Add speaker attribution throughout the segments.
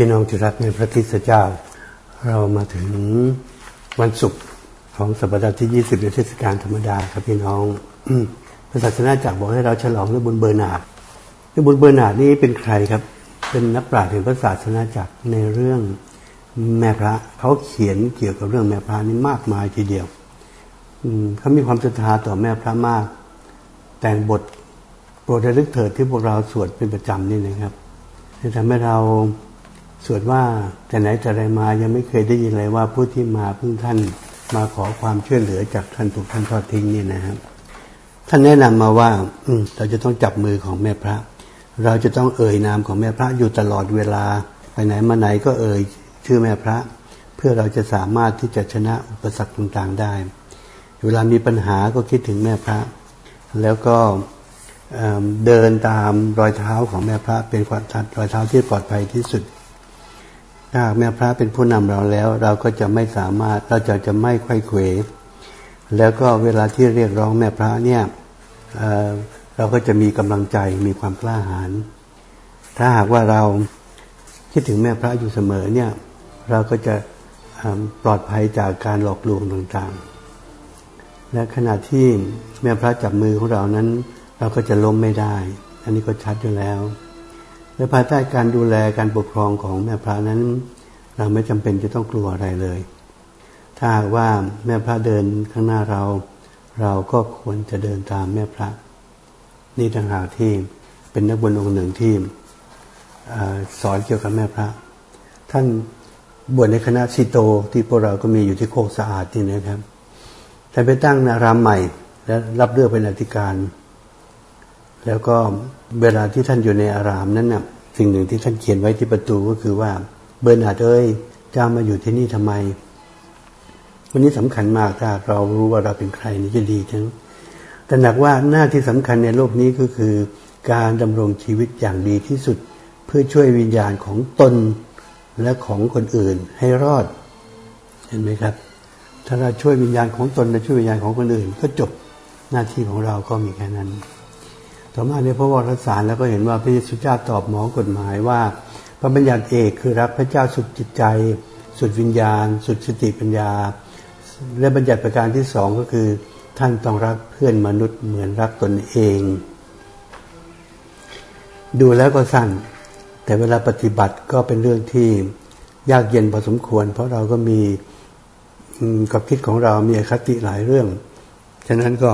Speaker 1: พี่น้องที่รักในพระคริสตเจ้า เรามาถึงวันศุกร์ของสัปดาห์ที่ 20ในเทศกาลธรรมดาครับพี่น้องพระศาสนาจักรบอกให้เราฉลองด้วยบุญเบอร์นาดด้วยบุญเบอร์นาดนี่เป็นใครครับ เป็นนักปราชญ์แห่งพระศาสนาจักรในเรื่องแม่พระเขาเขียนเกี่ยวกับเรื่องแม่พระนี่มากมายทีเดียวเขามีความศรัทธาต่อแม่พระมาก แต่งบทโปรดระลึกเถิดที่พวกเราสวดเป็นประจำนี่นะครับจะทำให้เรา สวดว่าแต่ไหนแต่ไรมายังไม่เคยได้ยินเลยว่าผู้ที่มาพึ่งท่านมาขอความช่วยเหลือจากท่านถูกท่านทอดทิ้งนี่นะครับ ท่านแนะนำมาว่า อืเราจะต้องจับมือของแม่พระ เราจะต้องเอ่ยนามของแม่พระอยู่ตลอดเวลา ไปไหนมาไหนก็เอ่ยชื่อแม่พระ เพื่อเราจะสามารถที่จะชนะอุปสรรคต่างๆได้ เวลามีปัญหาก็คิดถึงแม่พระ แล้วก็เเดินตามรอยเท้าของแม่พระเป็นความทัดรอยเท้าที่ปลอดภัยที่สุด ถ้าแม่พระเป็นผู้นำเราแล้ว เราก็จะไม่สามารถเราจะจะไม่ไขว้เขวแล้วก็เวลาที่เรียกร้องแม่พระเนี่ยเเราก็จะมีกำลังใจมีความกล้าหาญถ้าหากว่าเราคิดถึงแม่พระอยู่เสมอเนี่ยเราก็จะปลอดภัยจากการหลอกลวงต่างๆ และขณะที่แม่พระจับมือของเรานั้น เราก็จะล้มไม่ได้ อันนี้ก็ชัดอยู่แล้ว และภายใต้การดูแลการปกครองของแม่พระนั้น เราไม่จำเป็นจะต้องกลัวอะไรเลย ถ้าหากว่าแม่พระเดินข้างหน้าเรา เราก็ควรจะเดินตามแม่พระ นี่ต่างหากที่เป็นนักบุญองค์หนึ่งที่อสอนเกี่ยวกับแม่พระ ท่านบวชในคณะซิโตที่พวกเราก็มีอยู่ที่โคกสะอาดนี่นะครับท่านไปตั้งนารามใหม่ และรับเลือกเป็นอธิการ แล้วก็เวลาที่ท่านอยู่ในอารามนั้นน่ะ สิ่งหนึ่งที่ท่านเขียนไว้ที่ประตูก็คือว่า เบอร์นาร์ดเอ้ยเจ้ามาอยู่ที่นี่ทำไม วันนี้สำคัญมากถ้าเรารู้ว่าเราเป็นใครนี่จะดีจังแต่หนักว่าหน้าที่สำคัญในโลกนี้ก็คือ การดำรงชีวิตอย่างดีที่สุด เพื่อช่วยวิญญาณของตนและของคนอื่นให้รอด เห็นไหมครับ ถ้าเราช่วยวิญญาณของตนและช่วยวิญญาณของคนอื่น ก็จบหน้าที่ของเราก็มีแค่นั้น ต่อมาในพระวรสารแล้วก็เห็นว่าพระเยซูเจ้าตอบหมอกฎหมายว่า พระบัญญัติเอกคือรักพระเจ้าสุดจิตใจ สุดวิญญาณ สุดสติปัญญา และบัญญัติประการที่สองก็คือ ท่านต้องรักเพื่อนมนุษย์เหมือนรักตนเอง ดูแล้วก็สั้นแต่เวลาปฏิบัติก็เป็นเรื่องที่ยากเย็นพอสมควร เพราะเราก็มีอืมกับคิดของเรามีอคติหลายเรื่อง ฉะนั้นก็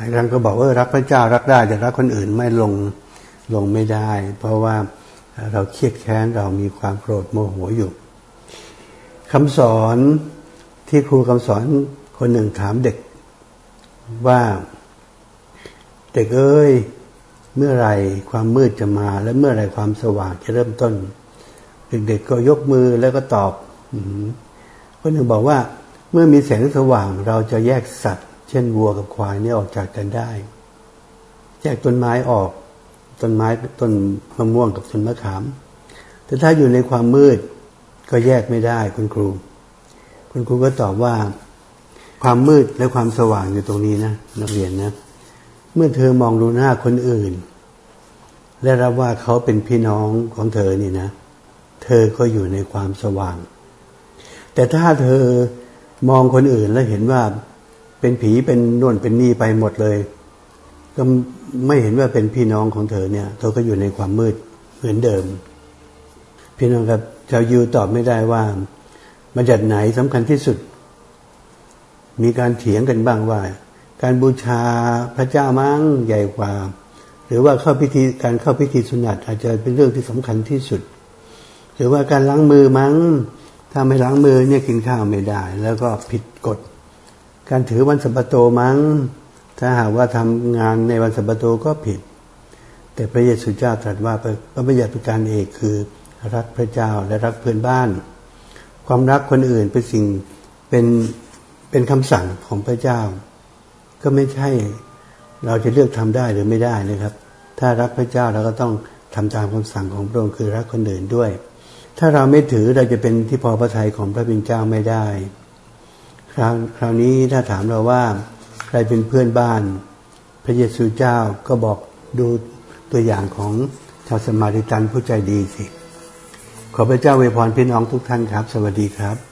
Speaker 1: หลายครั้งก็บอกว่าเออรักพระเจ้ารักได้แต่รักคนอื่นไม่ลงลงไม่ได้ เพราะว่าเราเครียดแค้นเรามีความโกรธโมโหอยู่คำสอนที่ครูคำสอนคนหนึ่งถามเด็กว่าเด็กเอ้ยเมื่อไรความมืดจะมา และเมื่อไรความสว่างจะเริ่มต้น เด็กๆก็ยกมือแล้วก็ตอบคนหนึ่งบอกว่า เมื่อมีแสงสว่างเราจะแยกสัตว์ เช่นวัวกับควายนี่ออกจากกันได้ แยกต้นไม้ออกต้นไม้ต้นมะม่วงกับต้นมะขาม แต่ถ้าอยู่ในความมืดก็แยกไม่ได้คุณครู คุณครูก็ตอบว่า ความมืดและความสว่างอยู่ตรงนี้นะนักเรียนนะ เมื่อเธอมองดูหน้าคนอื่น และรับว่าเขาเป็นพี่น้องของเธอนี่นะ เธอก็อยู่ในความสว่าง แต่ถ้าเธอมองคนอื่นแล้วเห็นว่า เป็นผีเป็นน่วนเป็นนี่ไปหมดเลย ก็ไม่เห็นว่าเป็นพี่น้องของเธอเนี่ย เธอก็อยู่ในความมืดเหมือนเดิม พี่น้องครับชาวยิวตอบไม่ได้ว่าบัญญัติไหนสำคัญที่สุด มีการเถียงกันบ้างว่า การบูชาพระเจ้ามั้งใหญ่กว่า หรือว่าเข้าพิธีการเข้าพิธีสุนัตอาจจะเป็นเรื่องที่สำคัญที่สุด หรือว่าการล้างมือมั้งถ้าไม่ล้างมือเนี่ยกินข้าวไม่ได้ แล้วก็ผิดกฎ การถือวันสัปโตมั้ง ถ้าหากว่าทำงานในวันสัปโตก็ผิด แต่พระเยซูเจ้าตรัสว่าพระบัญญัติประการเอกคือรักพระเจ้าและรักเพื่อนบ้าน ความรักคนอื่นเป็นสิ่งเป็นเป็นคำสั่งของพระเจ้า ก็ไม่ใช่เราจะเลือกทำได้หรือไม่ได้นะครับ ถ้ารักพระเจ้าเราก็ต้องทำตามคำสั่งของพระองค์คือรักคนอื่นด้วย ถ้าเราไม่ถือเราจะเป็นที่พอพระทัยของพระบิดาเจ้าไม่ได้ คราวคราวนี้ถ้าถามเราว่า ใครเป็นเพื่อนบ้าน พระเยซูเจ้าก็บอกดูตัวอย่างของชาวสมาริตันผู้ใจดีสิ ขอพระเจ้าเวพรพี่น้องทุกท่านครับ สวัสดีครับ